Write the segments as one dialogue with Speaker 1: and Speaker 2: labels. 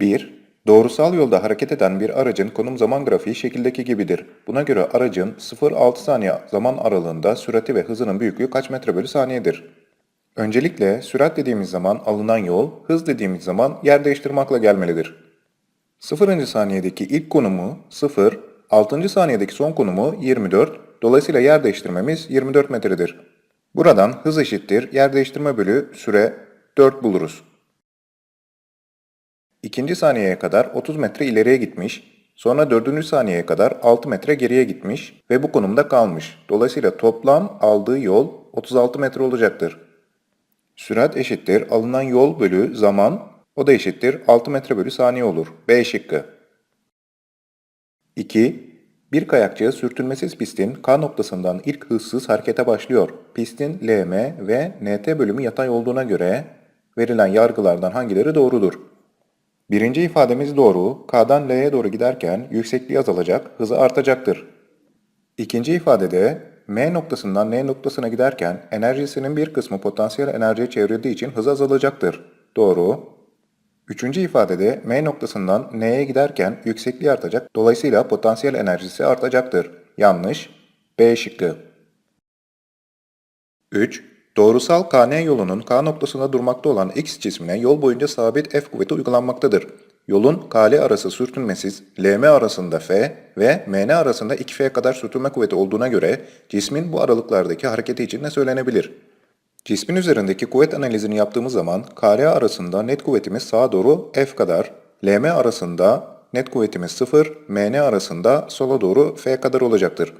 Speaker 1: 1. Doğrusal yolda hareket eden bir aracın konum zaman grafiği şekildeki gibidir. Buna göre aracın 0-6 saniye zaman aralığında sürati ve hızının büyüklüğü kaç metre bölü saniyedir? Öncelikle sürat dediğimiz zaman alınan yol, hız dediğimiz zaman yer değiştirmakla gelmelidir. 0. saniyedeki ilk konumu 0, 6. saniyedeki son konumu 24, dolayısıyla yer değiştirmemiz 24 metredir. Buradan hız eşittir yer değiştirme bölü süre 4 buluruz. İkinci saniyeye kadar 30 metre ileriye gitmiş, sonra dördüncü saniyeye kadar 6 metre geriye gitmiş ve bu konumda kalmış. Dolayısıyla toplam aldığı yol 36 metre olacaktır. Sürat eşittir alınan yol bölü zaman, o da eşittir 6 metre bölü saniye olur. B şıkkı. 2. Bir kayakçı sürtünmesiz pistin K noktasından ilk hızsız harekete başlıyor. Pistin LM ve NT bölümü yatay olduğuna göre verilen yargılardan hangileri doğrudur? Birinci ifademiz doğru. K'dan L'ye doğru giderken yüksekliği azalacak, hızı artacaktır. İkinci ifadede M noktasından N noktasına giderken enerjisinin bir kısmı potansiyel enerjiye çevrildiği için hız azalacaktır. Doğru. Üçüncü ifadede M noktasından N'ye giderken yüksekliği artacak, dolayısıyla potansiyel enerjisi artacaktır. Yanlış. B şıkkı. 3. Doğrusal KN yolunun K noktasında durmakta olan X cismine yol boyunca sabit F kuvveti uygulanmaktadır. Yolun KL arası sürtünmesiz, LM arasında F ve MN arasında 2F kadar sürtünme kuvveti olduğuna göre cismin bu aralıklardaki hareketi için ne söylenebilir? Cismin üzerindeki kuvvet analizini yaptığımız zaman KL arasında net kuvvetimiz sağa doğru F kadar, LM arasında net kuvvetimiz 0, MN arasında sola doğru F kadar olacaktır.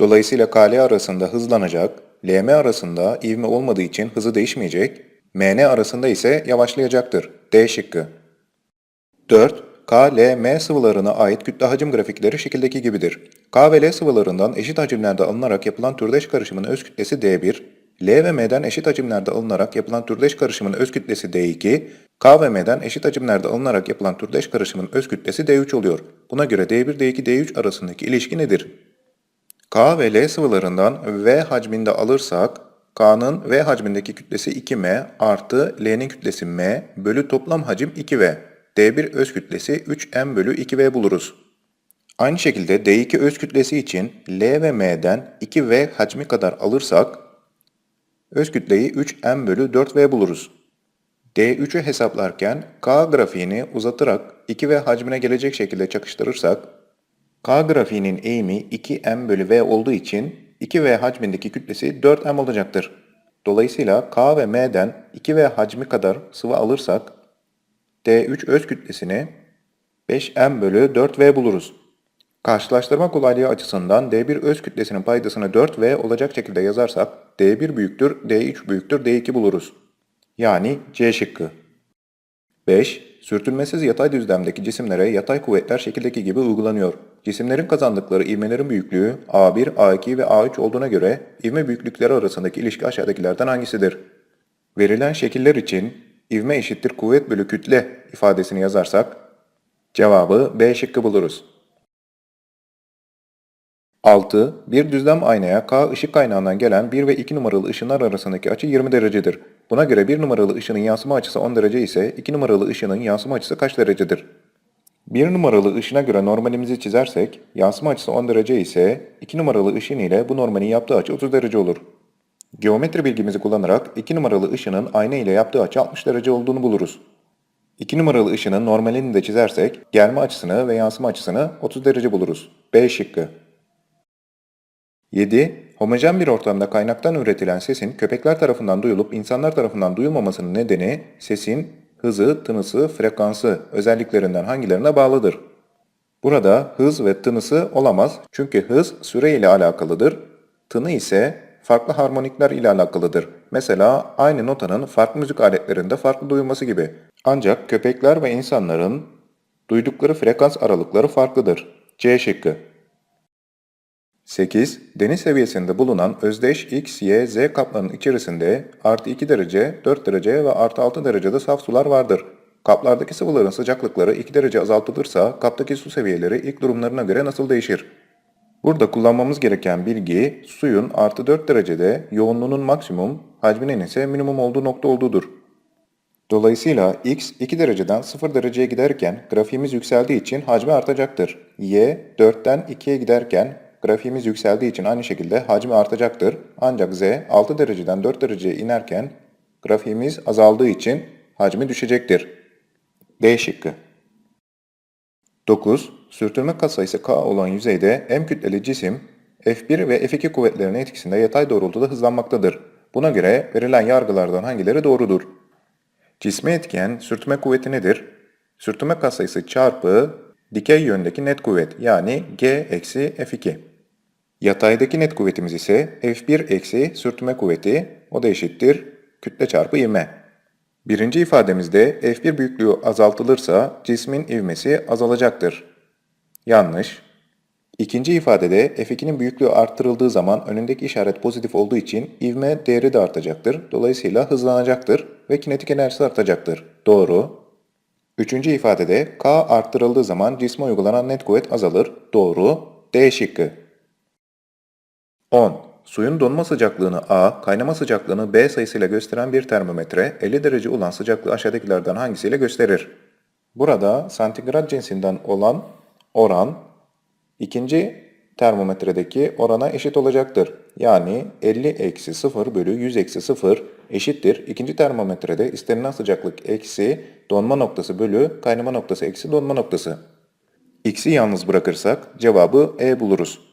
Speaker 1: Dolayısıyla KL arasında hızlanacak, LM arasında ivme olmadığı için hızı değişmeyecek, MN arasında ise yavaşlayacaktır. D şıkkı. 4. K, L, M sıvılarına ait kütle hacim grafikleri şekildeki gibidir. K ve L sıvılarından eşit hacimlerde alınarak yapılan türdeş karışımın öz kütlesi D1, L ve M'den eşit hacimlerde alınarak yapılan türdeş karışımın öz kütlesi D2, K ve M'den eşit hacimlerde alınarak yapılan türdeş karışımın öz kütlesi D3 oluyor. Buna göre D1, D2, D3 arasındaki ilişki nedir? K ve L sıvılarından V hacminde alırsak, K'nın V hacmindeki kütlesi 2m artı L'nin kütlesi m bölü toplam hacim 2v. D1 öz kütlesi 3m bölü 2v buluruz. Aynı şekilde D2 öz kütlesi için L ve M'den 2v hacmi kadar alırsak, öz kütleyi 3m bölü 4v buluruz. D3'ü hesaplarken K grafiğini uzatarak 2v hacmine gelecek şekilde çakıştırırsak, K grafiğinin eğimi 2m bölü v olduğu için 2v hacmindeki kütlesi 4m olacaktır. Dolayısıyla K ve M'den 2v hacmi kadar sıvı alırsak D3 öz kütlesini 5m bölü 4v buluruz. Karşılaştırma kolaylığı açısından D1 öz kütlesinin paydasını 4v olacak şekilde yazarsak D1 büyüktür, D3 büyüktür, D2 buluruz. Yani C şıkkı. 5. Sürtünmesiz yatay düzlemdeki cisimlere yatay kuvvetler şekildeki gibi uygulanıyor. Cisimlerin kazandıkları ivmelerin büyüklüğü A1, A2 ve A3 olduğuna göre ivme büyüklükleri arasındaki ilişki aşağıdakilerden hangisidir? Verilen şekiller için ivme eşittir kuvvet bölü kütle ifadesini yazarsak cevabı B şıkkı buluruz. 6. Bir düzlem aynaya K ışık kaynağından gelen 1 ve 2 numaralı ışınlar arasındaki açı 20 derecedir. Buna göre 1 numaralı ışının yansıma açısı 10 derece ise 2 numaralı ışının yansıma açısı kaç derecedir? 1 numaralı ışına göre normalimizi çizersek, yansıma açısı 10 derece ise 2 numaralı ışın ile bu normalin yaptığı açı 30 derece olur. Geometri bilgimizi kullanarak 2 numaralı ışının ayna ile yaptığı açı 60 derece olduğunu buluruz. 2 numaralı ışının normalini de çizersek, gelme açısını ve yansıma açısını 30 derece buluruz. B şıkkı. 7. Homojen bir ortamda kaynaktan üretilen sesin köpekler tarafından duyulup insanlar tarafından duyulmamasının nedeni sesin hızı, tınısı, frekansı özelliklerinden hangilerine bağlıdır? Burada hız ve tınısı olamaz çünkü hız süre ile alakalıdır, tını ise farklı harmonikler ile alakalıdır. Mesela aynı notanın farklı müzik aletlerinde farklı duyulması gibi. Ancak köpekler ve insanların duydukları frekans aralıkları farklıdır. C şıkkı. 8. Deniz seviyesinde bulunan özdeş X, Y, Z kaplarının içerisinde artı 2 derece, 4 derece ve artı 6 derecede saf sular vardır. Kaplardaki sıvıların sıcaklıkları 2 derece azaltılırsa kaptaki su seviyeleri ilk durumlarına göre nasıl değişir? Burada kullanmamız gereken bilgi suyun artı 4 derecede yoğunluğunun maksimum, hacminin ise minimum olduğu nokta olduğudur. Dolayısıyla x 2 dereceden 0 dereceye giderken grafiğimiz yükseldiği için hacmi artacaktır. y 4'ten 2'ye giderken grafiğimiz yükseldiği için aynı şekilde hacmi artacaktır. Ancak z 6 dereceden 4 dereceye inerken grafiğimiz azaldığı için hacmi düşecektir. D şıkkı. 9. Sürtünme katsayısı K olan yüzeyde M kütleli cisim F1 ve F2 kuvvetlerinin etkisinde yatay doğrultuda hızlanmaktadır. Buna göre verilen yargılardan hangileri doğrudur? Cisme etken sürtünme kuvveti nedir? Sürtünme katsayısı çarpı dikey yöndeki net kuvvet yani G eksi F2. Yataydaki net kuvvetimiz ise F1 eksi sürtünme kuvveti o da eşittir kütle çarpı ivme. Birinci ifademizde F1 büyüklüğü azaltılırsa cismin ivmesi azalacaktır. Yanlış. İkinci ifadede F2'nin büyüklüğü arttırıldığı zaman önündeki işaret pozitif olduğu için ivme değeri de artacaktır. Dolayısıyla hızlanacaktır ve kinetik enerjisi artacaktır. Doğru. Üçüncü ifadede K arttırıldığı zaman cisme uygulanan net kuvvet azalır. Doğru. D şıkkı. 10. Suyun donma sıcaklığını A, kaynama sıcaklığını B sayısıyla gösteren bir termometre 50 derece olan sıcaklığı aşağıdakilerden hangisiyle gösterir? Burada santigrat cinsinden olan oran ikinci termometredeki orana eşit olacaktır. Yani 50 eksi 0 bölü 100 eksi 0 eşittir. İkinci termometrede istenilen sıcaklık eksi donma noktası bölü kaynama noktası eksi donma noktası. X'i yalnız bırakırsak cevabı E buluruz.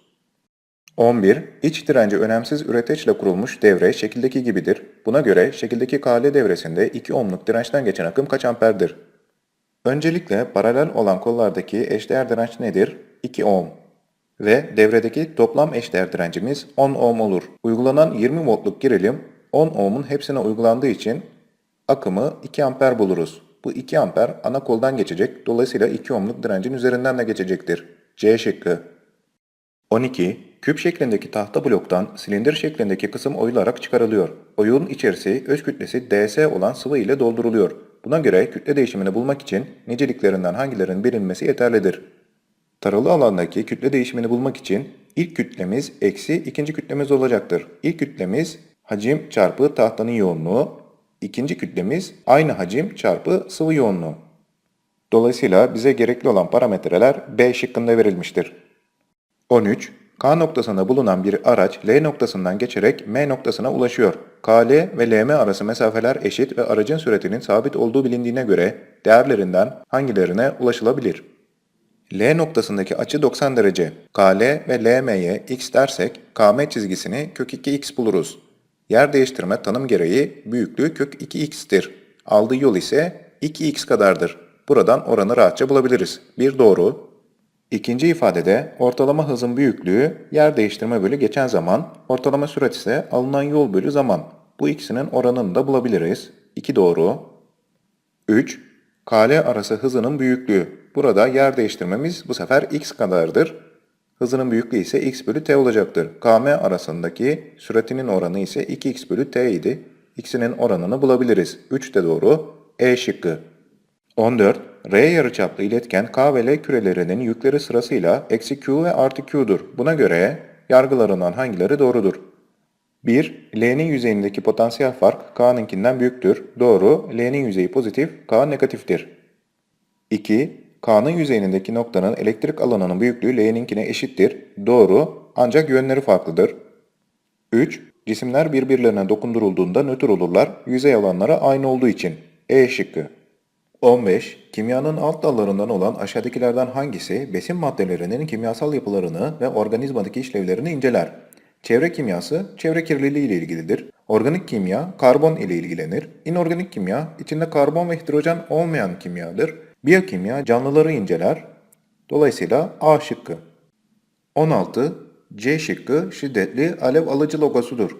Speaker 1: 11. İç direnci önemsiz üreteçle kurulmuş devre şekildeki gibidir. Buna göre şekildeki KL devresinde 2 ohmluk dirençten geçen akım kaç amperdir? Öncelikle paralel olan kollardaki eşdeğer direnç nedir? 2 ohm. Ve devredeki toplam eşdeğer direncimiz 10 ohm olur. Uygulanan 20 voltluk gerilim 10 ohmun hepsine uygulandığı için akımı 2 amper buluruz. Bu 2 amper ana koldan geçecek. Dolayısıyla 2 ohmluk direncin üzerinden de geçecektir. C şıkkı. 12. Küp şeklindeki tahta bloktan silindir şeklindeki kısım oyularak çıkarılıyor. Oyun içerisi öz kütlesi ds olan sıvı ile dolduruluyor. Buna göre kütle değişimini bulmak için niceliklerinden hangilerinin bilinmesi yeterlidir. Taralı alandaki kütle değişimini bulmak için ilk kütlemiz eksi ikinci kütlemiz olacaktır. İlk kütlemiz hacim çarpı tahtanın yoğunluğu, ikinci kütlemiz aynı hacim çarpı sıvı yoğunluğu. Dolayısıyla bize gerekli olan parametreler B şıkkında verilmiştir. 13. K noktasında bulunan bir araç L noktasından geçerek M noktasına ulaşıyor. KL ve LM arası mesafeler eşit ve aracın süratinin sabit olduğu bilindiğine göre değerlerinden hangilerine ulaşılabilir? L noktasındaki açı 90 derece. KL ve LM'ye x dersek KM çizgisini kök 2x buluruz. Yer değiştirme tanım gereği büyüklüğü kök 2x'tir. Aldığı yol ise 2x kadardır. Buradan oranı rahatça bulabiliriz. Bir doğru, İkinci ifadede ortalama hızın büyüklüğü yer değiştirme bölü geçen zaman, ortalama sürat ise alınan yol bölü zaman. Bu ikisinin oranını da bulabiliriz. 2 doğru. 3. KL arası hızının büyüklüğü. Burada yer değiştirmemiz bu sefer x kadardır. Hızının büyüklüğü ise x bölü t olacaktır. KM arasındaki süratinin oranı ise 2x bölü t idi. İkisinin oranını bulabiliriz. 3 de doğru. E şıkkı. 14. R yarıçaplı iletken K ve L kürelerinin yükleri sırasıyla eksi Q ve artı Q'dur. Buna göre yargılarından hangileri doğrudur? 1. L'nin yüzeyindeki potansiyel fark K'nınkinden büyüktür. Doğru. L'nin yüzeyi pozitif, K negatiftir. 2. K'nın yüzeyindeki noktanın elektrik alanının büyüklüğü L'ninkine eşittir. Doğru. Ancak yönleri farklıdır. 3. Cisimler birbirlerine dokundurulduğunda nötr olurlar. Yüzey alanları aynı olduğu için. E şıkkı. 15. Kimyanın alt dallarından olan aşağıdakilerden hangisi besin maddelerinin kimyasal yapılarını ve organizmadaki işlevlerini inceler? Çevre kimyası, çevre kirliliği ile ilgilidir. Organik kimya, karbon ile ilgilenir. İnorganik kimya, içinde karbon ve hidrojen olmayan kimyadır. Biyokimya, canlıları inceler. Dolayısıyla A şıkkı. 16. C şıkkı şiddetli alev alıcı logosudur.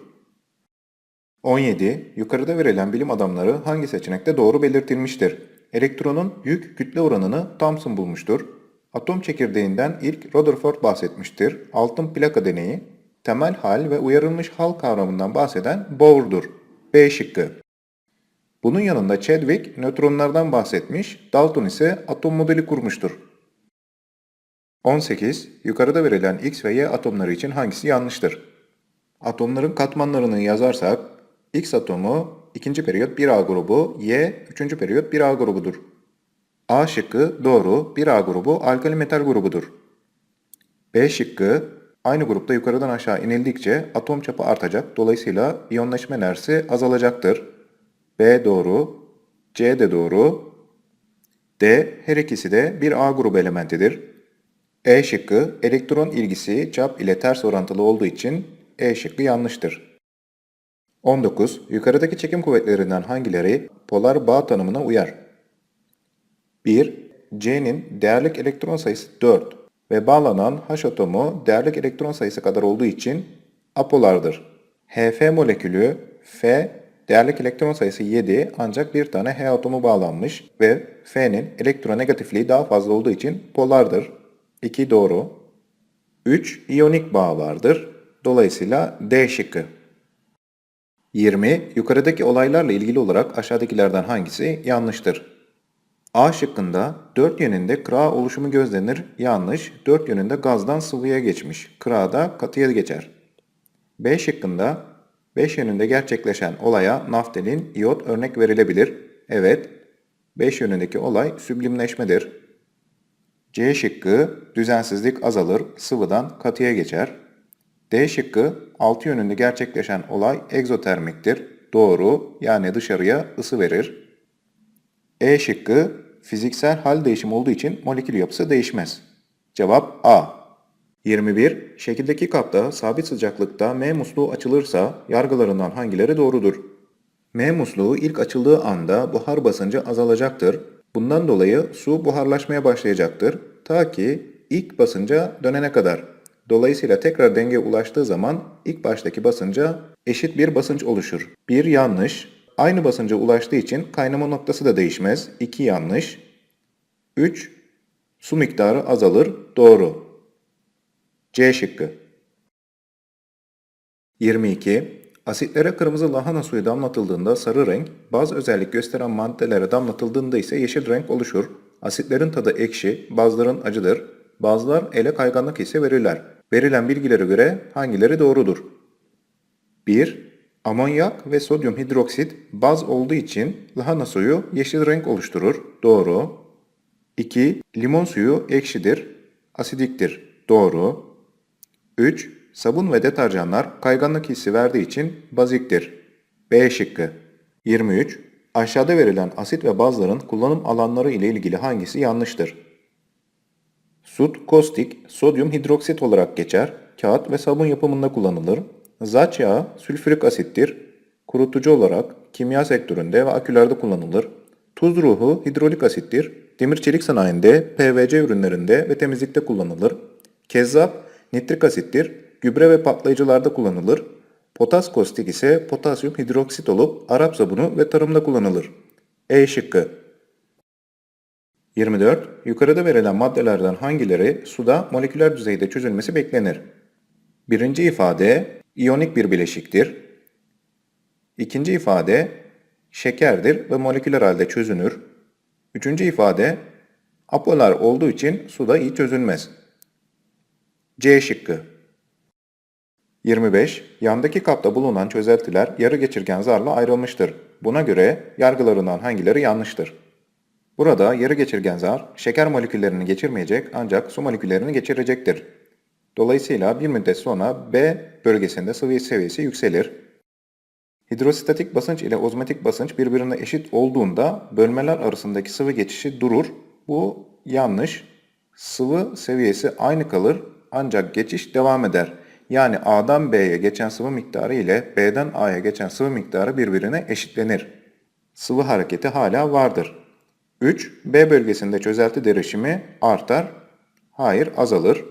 Speaker 1: 17. Yukarıda verilen bilim adamları hangi seçenekte doğru belirtilmiştir? Elektronun yük kütle oranını Thomson bulmuştur. Atom çekirdeğinden ilk Rutherford bahsetmiştir. Altın plaka deneyi, temel hal ve uyarılmış hal kavramından bahseden Bohr'dur. B şıkkı. Bunun yanında Chadwick nötronlardan bahsetmiş, Dalton ise atom modeli kurmuştur. 18. Yukarıda verilen X ve Y atomları için hangisi yanlıştır? Atomların katmanlarını yazarsak X atomu ikinci periyot 1A grubu, Y üçüncü periyot 1A grubudur. A şıkkı doğru, 1A grubu alkali metal grubudur. B şıkkı aynı grupta yukarıdan aşağı inildikçe atom çapı artacak. Dolayısıyla iyonlaşma enerjisi azalacaktır. B doğru, C de doğru. D her ikisi de bir A grubu elementidir. E şıkkı elektron ilgisi çap ile ters orantılı olduğu için E şıkkı yanlıştır. 19. Yukarıdaki çekim kuvvetlerinden hangileri polar bağ tanımına uyar? 1. C'nin değerlik elektron sayısı 4 ve bağlanan H atomu değerlik elektron sayısı kadar olduğu için apolardır. HF molekülü F değerlik elektron sayısı 7 ancak bir tane H atomu bağlanmış ve F'nin elektronegatifliği daha fazla olduğu için polardır. 2 doğru. 3. iyonik bağ vardır. Dolayısıyla D şıkkı. 20. Yukarıdaki olaylarla ilgili olarak aşağıdakilerden hangisi yanlıştır? A şıkkında 4 yönünde kıra oluşumu gözlenir. Yanlış. 4 yönünde gazdan sıvıya geçmiş. Kırada katıya geçer. B şıkkında 5 yönünde gerçekleşen olaya naftalin, iyot örnek verilebilir. Evet. 5 yönündeki olay süblimleşmedir. C şıkkı düzensizlik azalır, sıvıdan katıya geçer. D şıkkı 6 yönünde gerçekleşen olay egzotermiktir. Doğru yani dışarıya ısı verir. E şıkkı fiziksel hal değişimi olduğu için molekül yapısı değişmez. Cevap A. 21. Şekildeki kapta sabit sıcaklıkta M musluğu açılırsa yargılarından hangileri doğrudur? M musluğu ilk açıldığı anda buhar basıncı azalacaktır. Bundan dolayı su buharlaşmaya başlayacaktır ta ki ilk basınca dönene kadar. Dolayısıyla tekrar denge ulaştığı zaman ilk baştaki basınca eşit bir basınç oluşur. Bir yanlış. Aynı basınca ulaştığı için kaynama noktası da değişmez. 2 yanlış. 3. Su miktarı azalır. Doğru. C şıkkı. 22. Asitlere kırmızı lahana suyu damlatıldığında sarı renk, bazı özellik gösteren maddelere damlatıldığında ise yeşil renk oluşur. Asitlerin tadı ekşi, bazıların acıdır. Bazılar ele kayganlık hissi verirler. Verilen bilgilere göre hangileri doğrudur? 1. Amonyak ve sodyum hidroksit baz olduğu için lahana suyu yeşil renk oluşturur. Doğru. 2. Limon suyu ekşidir, asidiktir. Doğru. 3. Sabun ve deterjanlar kayganlık hissi verdiği için baziktir. B şıkkı. 23. Aşağıda verilen asit ve bazların kullanım alanları ile ilgili hangisi yanlıştır? Sut, kostik, sodyum hidroksit olarak geçer. Kağıt ve sabun yapımında kullanılır. Zaç yağı sülfürik asittir. Kurutucu olarak kimya sektöründe ve akülerde kullanılır. Tuz ruhu hidrolik asittir. Demir çelik sanayinde, PVC ürünlerinde ve temizlikte kullanılır. Kezzap nitrik asittir. Gübre ve patlayıcılarda kullanılır. Potas kostik ise potasyum hidroksit olup Arap sabunu ve tarımda kullanılır. E şıkkı. 24. Yukarıda verilen maddelerden hangileri suda moleküler düzeyde çözülmesi beklenir? Birinci ifade iyonik bir bileşiktir. İkinci ifade şekerdir ve moleküler halde çözünür. Üçüncü ifade apolar olduğu için suda iyi çözülmez. C şıkkı. 25. Yandaki kapta bulunan çözeltiler yarı geçirgen zarla ayrılmıştır. Buna göre yargılarından hangileri yanlıştır? Burada yarı geçirgen zar şeker moleküllerini geçirmeyecek ancak su moleküllerini geçirecektir. Dolayısıyla bir müddet sonra B bölgesinde sıvı seviyesi yükselir. Hidrostatik basınç ile ozmotik basınç birbirine eşit olduğunda bölmeler arasındaki sıvı geçişi durur. Bu yanlış. Sıvı seviyesi aynı kalır ancak geçiş devam eder. Yani A'dan B'ye geçen sıvı miktarı ile B'den A'ya geçen sıvı miktarı birbirine eşitlenir. Sıvı hareketi hala vardır. 3. B bölgesinde çözelti derişimi artar. Hayır azalır.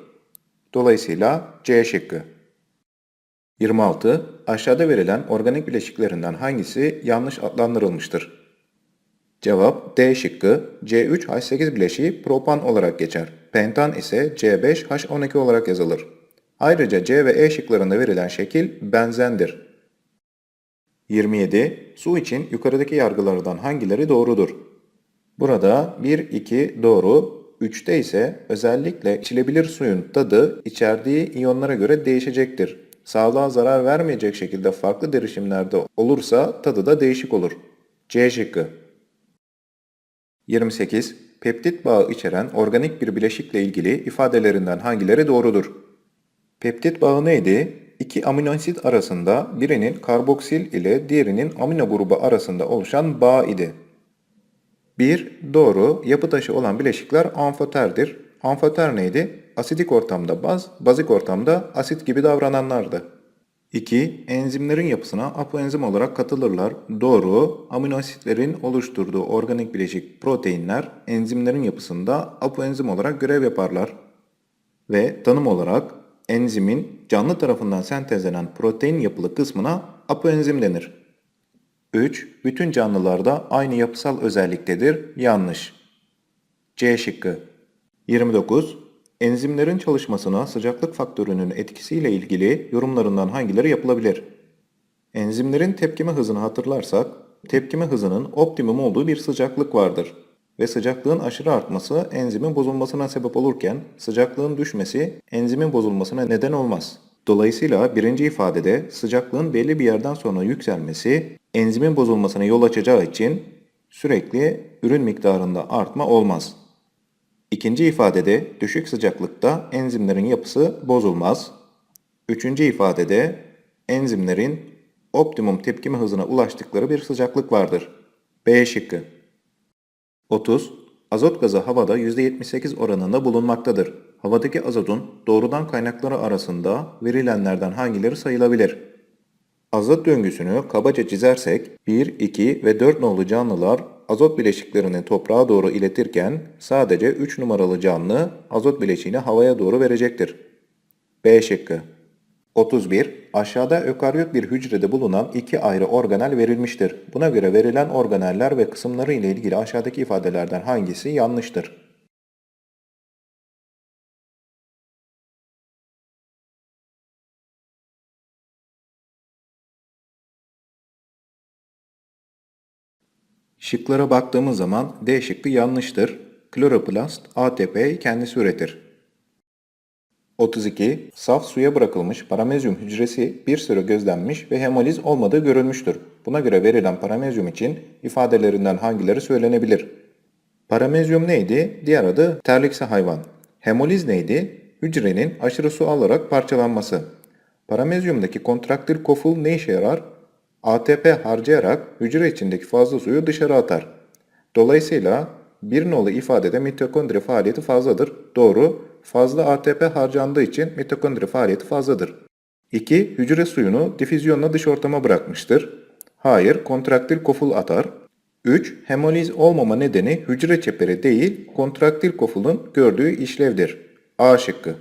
Speaker 1: Dolayısıyla C şıkkı. 26. Aşağıda verilen organik bileşiklerinden hangisi yanlış adlandırılmıştır? Cevap D şıkkı C3H8 bileşiği propan olarak geçer. Pentan ise C5H12 olarak yazılır. Ayrıca C ve E şıklarında verilen şekil benzendir. 27. Su için yukarıdaki yargılardan hangileri doğrudur? Burada 1, 2 doğru, 3'te ise özellikle içilebilir suyun tadı içerdiği iyonlara göre değişecektir. sağlığa zarar vermeyecek şekilde farklı derişimlerde olursa tadı da değişik olur. C şıkkı. 28. Peptit bağı içeren organik bir bileşikle ilgili ifadelerinden hangileri doğrudur? Peptit bağı neydi? İki amino asit arasında birinin karboksil ile diğerinin amino grubu arasında oluşan bağ idi. 1. Doğru. Yapı taşı olan bileşikler amfoterdir. Amfoter neydi? Asidik ortamda baz, bazik ortamda asit gibi davrananlardı. 2. Enzimlerin yapısına apoenzim olarak katılırlar. Doğru. Amino asitlerin oluşturduğu organik bileşik proteinler enzimlerin yapısında apoenzim olarak görev yaparlar. Ve tanım olarak enzimin canlı tarafından sentezlenen protein yapılı kısmına apoenzim denir. 3. Bütün canlılarda aynı yapısal özelliktedir. Yanlış. C şıkkı. 29. Enzimlerin çalışmasına sıcaklık faktörünün etkisiyle ilgili yorumlarından hangileri yapılabilir? Enzimlerin tepkime hızını hatırlarsak, tepkime hızının optimum olduğu bir sıcaklık vardır. Ve sıcaklığın aşırı artması enzimin bozulmasına sebep olurken sıcaklığın düşmesi enzimin bozulmasına neden olmaz. Dolayısıyla birinci ifadede sıcaklığın belli bir yerden sonra yükselmesi enzimin bozulmasına yol açacağı için sürekli ürün miktarında artma olmaz. İkinci ifadede düşük sıcaklıkta enzimlerin yapısı bozulmaz. Üçüncü ifadede enzimlerin optimum tepkime hızına ulaştıkları bir sıcaklık vardır. B şıkkı. 30. Azot gazı havada %78 oranında bulunmaktadır. Havadaki azotun doğrudan kaynakları arasında verilenlerden hangileri sayılabilir? Azot döngüsünü kabaca çizersek 1, 2 ve 4 nolu canlılar azot bileşiklerini toprağa doğru iletirken sadece 3 numaralı canlı azot bileşiğini havaya doğru verecektir. B şıkkı. 31. Aşağıda ökaryot bir hücrede bulunan iki ayrı organel verilmiştir. Buna göre verilen organeller ve kısımları ile ilgili aşağıdaki ifadelerden hangisi yanlıştır? Şıklara baktığımız zaman D şıkkı yanlıştır. Kloroplast ATP'yi kendisi üretir. 32. Saf suya bırakılmış paramezyum hücresi bir süre gözlenmiş ve hemoliz olmadığı görülmüştür. Buna göre verilen paramezyum için ifadelerinden hangileri söylenebilir? Paramezyum neydi? Diğer adı terlikse hayvan. Hemoliz neydi? Hücrenin aşırı su alarak parçalanması. Paramezyumdaki kontraktil koful ne işe yarar? ATP harcayarak hücre içindeki fazla suyu dışarı atar. Dolayısıyla bir nolu ifadede mitokondri faaliyeti fazladır. Doğru. Fazla ATP harcandığı için mitokondri faaliyeti fazladır. 2. Hücre suyunu difüzyonla dış ortama bırakmıştır. Hayır, kontraktil koful atar. 3. Hemoliz olmama nedeni hücre çeperi değil, kontraktil kofulun gördüğü işlevdir. A şıkkı.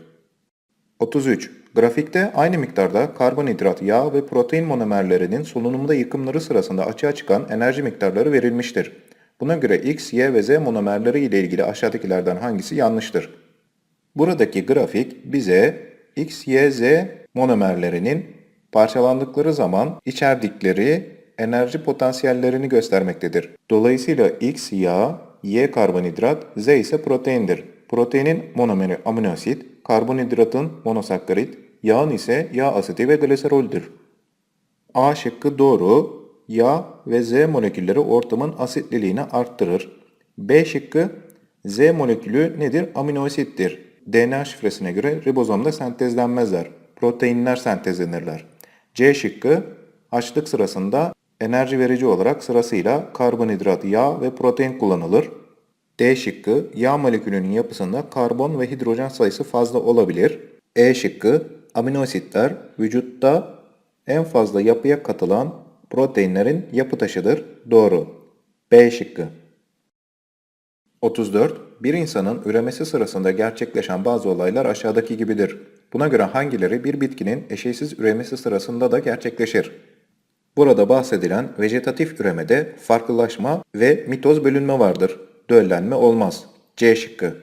Speaker 1: 33. Grafikte aynı miktarda karbonhidrat, yağ ve protein monomerlerinin solunumda yıkımları sırasında açığa çıkan enerji miktarları verilmiştir. Buna göre X, Y ve Z monomerleri ile ilgili aşağıdakilerden hangisi yanlıştır? Buradaki grafik bize X, Y, Z monomerlerinin parçalandıkları zaman içerdikleri enerji potansiyellerini göstermektedir. Dolayısıyla X yağ, Y karbonhidrat, Z ise proteindir. Proteinin monomeri amino asit, karbonhidratın monosakkarit, yağın ise yağ asidi ve gliseroldür. A şıkkı doğru. Yağ ve Z molekülleri ortamın asitliliğini arttırır. B şıkkı Z molekülü nedir? Amino asittir. DNA şifresine göre ribozomda sentezlenmezler. Proteinler sentezlenirler. C şıkkı açlık sırasında enerji verici olarak sırasıyla karbonhidrat, yağ ve protein kullanılır. D şıkkı yağ molekülünün yapısında karbon ve hidrojen sayısı fazla olabilir. E şıkkı amino asitler vücutta en fazla yapıya katılan proteinlerin yapı taşıdır. Doğru. B şıkkı. 34. Bir insanın üremesi sırasında gerçekleşen bazı olaylar aşağıdaki gibidir. Buna göre hangileri bir bitkinin eşeysiz üremesi sırasında da gerçekleşir? Burada bahsedilen vejetatif üremede farklılaşma ve mitoz bölünme vardır. Döllenme olmaz. C şıkkı.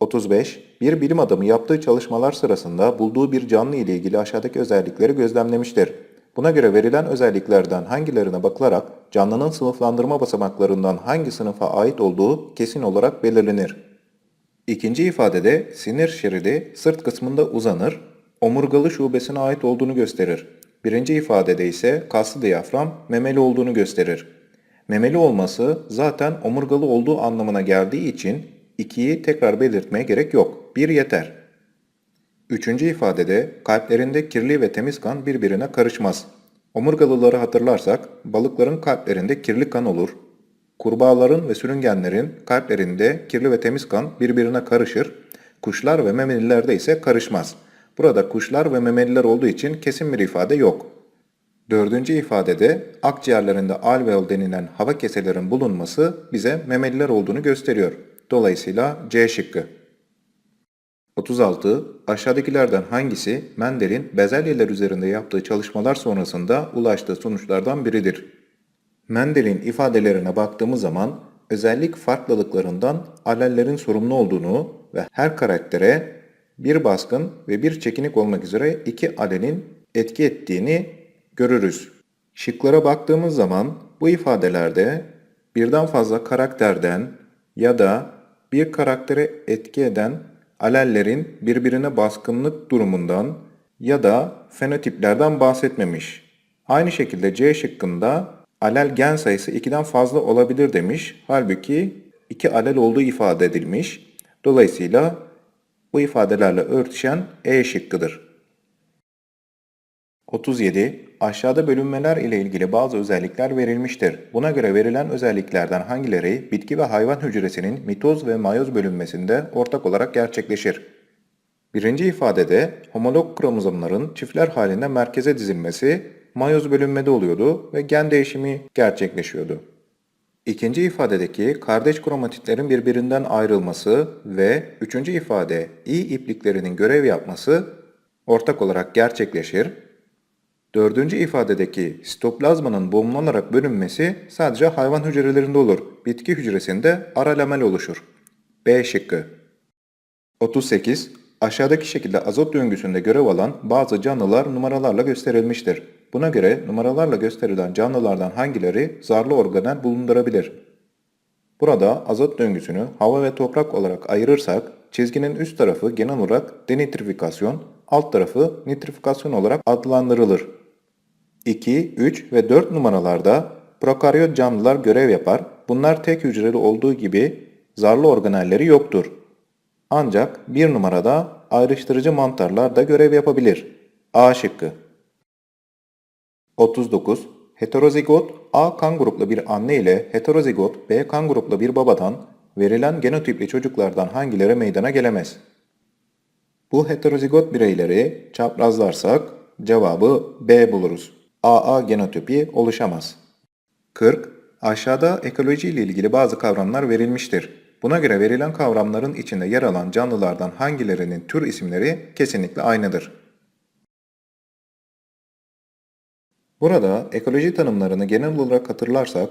Speaker 1: 35. Bir bilim adamı yaptığı çalışmalar sırasında bulduğu bir canlı ile ilgili aşağıdaki özellikleri gözlemlemiştir. Buna göre verilen özelliklerden hangilerine bakılarak canlının sınıflandırma basamaklarından hangi sınıfa ait olduğu kesin olarak belirlenir. İkinci ifadede sinir şeridi sırt kısmında uzanır. omurgalı şubesine ait olduğunu gösterir. Birinci ifadede ise kaslı diyafram memeli olduğunu gösterir. Memeli olması zaten omurgalı olduğu anlamına geldiği için 2'yi tekrar belirtmeye gerek yok. 1 yeter. Üçüncü ifadede kalplerinde kirli ve temiz kan birbirine karışmaz. Omurgalıları hatırlarsak balıkların kalplerinde kirli kan olur. Kurbağaların ve sürüngenlerin kalplerinde kirli ve temiz kan birbirine karışır. Kuşlar ve memelilerde ise karışmaz. Burada kuşlar ve memeliler olduğu için kesin bir ifade yok. Dördüncü ifadede akciğerlerinde alveol denilen hava keselerin bulunması bize memeliler olduğunu gösteriyor. Dolayısıyla C şıkkı. 36. Aşağıdakilerden hangisi Mendel'in bezelyeler üzerinde yaptığı çalışmalar sonrasında ulaştığı sonuçlardan biridir? Mendel'in ifadelerine baktığımız zaman özellik farklılıklarından alellerin sorumlu olduğunu ve her karaktere bir baskın ve bir çekinik olmak üzere iki alelin etki ettiğini görürüz. Şıklara baktığımız zaman bu ifadelerde birden fazla karakterden ya da bir karaktere etki eden alellerin birbirine baskınlık durumundan ya da fenotiplerden bahsetmemiş. Aynı şekilde C şıkkında alel gen sayısı 2'den fazla olabilir demiş. Halbuki 2 alel olduğu ifade edilmiş. Dolayısıyla bu ifadelerle örtüşen E şıkkıdır. 37. Aşağıda bölünmeler ile ilgili bazı özellikler verilmiştir. Buna göre verilen özelliklerden hangileri bitki ve hayvan hücresinin mitoz ve mayoz bölünmesinde ortak olarak gerçekleşir? Birinci ifadede homolog kromozomların çiftler halinde merkeze dizilmesi mayoz bölünmede oluyordu ve gen değişimi gerçekleşiyordu. İkinci ifadedeki kardeş kromatitlerin birbirinden ayrılması ve üçüncü ifade i ipliklerinin görev yapması ortak olarak gerçekleşir. Dördüncü ifadedeki sitoplazmanın bomlanarak bölünmesi sadece hayvan hücrelerinde olur. Bitki hücresinde ara lamel oluşur. B şıkkı. 38. Aşağıdaki şekilde azot döngüsünde görev alan bazı canlılar numaralarla gösterilmiştir. Buna göre numaralarla gösterilen canlılardan hangileri zarlı organel bulundurabilir? Burada azot döngüsünü hava ve toprak olarak ayırırsak çizginin üst tarafı genel olarak denitrifikasyon, alt tarafı nitrifikasyon olarak adlandırılır. 2, 3 ve 4 numaralarda prokaryot canlılar görev yapar. Bunlar tek hücreli olduğu gibi zarlı organelleri yoktur. Ancak bir numarada ayrıştırıcı mantarlar da görev yapabilir. A şıkkı. 39. Heterozigot A kan gruplu bir anne ile heterozigot B kan gruplu bir babadan verilen genotipli çocuklardan hangileri meydana gelemez? Bu heterozigot bireyleri çaprazlarsak cevabı B buluruz. AA genotipi oluşamaz. 40. Aşağıda ekoloji ile ilgili bazı kavramlar verilmiştir. Buna göre verilen kavramların içinde yer alan canlılardan hangilerinin tür isimleri kesinlikle aynıdır. Burada ekoloji tanımlarını genel olarak hatırlarsak,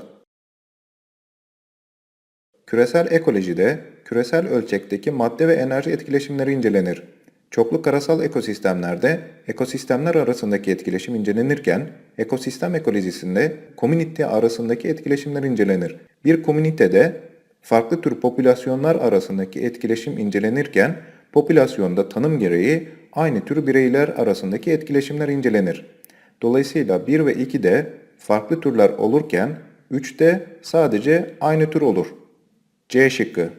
Speaker 1: küresel ekolojide küresel ölçekteki madde ve enerji etkileşimleri incelenir. Çoklu karasal ekosistemlerde ekosistemler arasındaki etkileşim incelenirken, ekosistem ekolojisinde komünite arasındaki etkileşimler incelenir. Bir komünitede farklı tür popülasyonlar arasındaki etkileşim incelenirken, popülasyonda tanım gereği aynı tür bireyler arasındaki etkileşimler incelenir. Dolayısıyla 1 ve 2'de farklı türler olurken 3'te sadece aynı tür olur. C şıkkı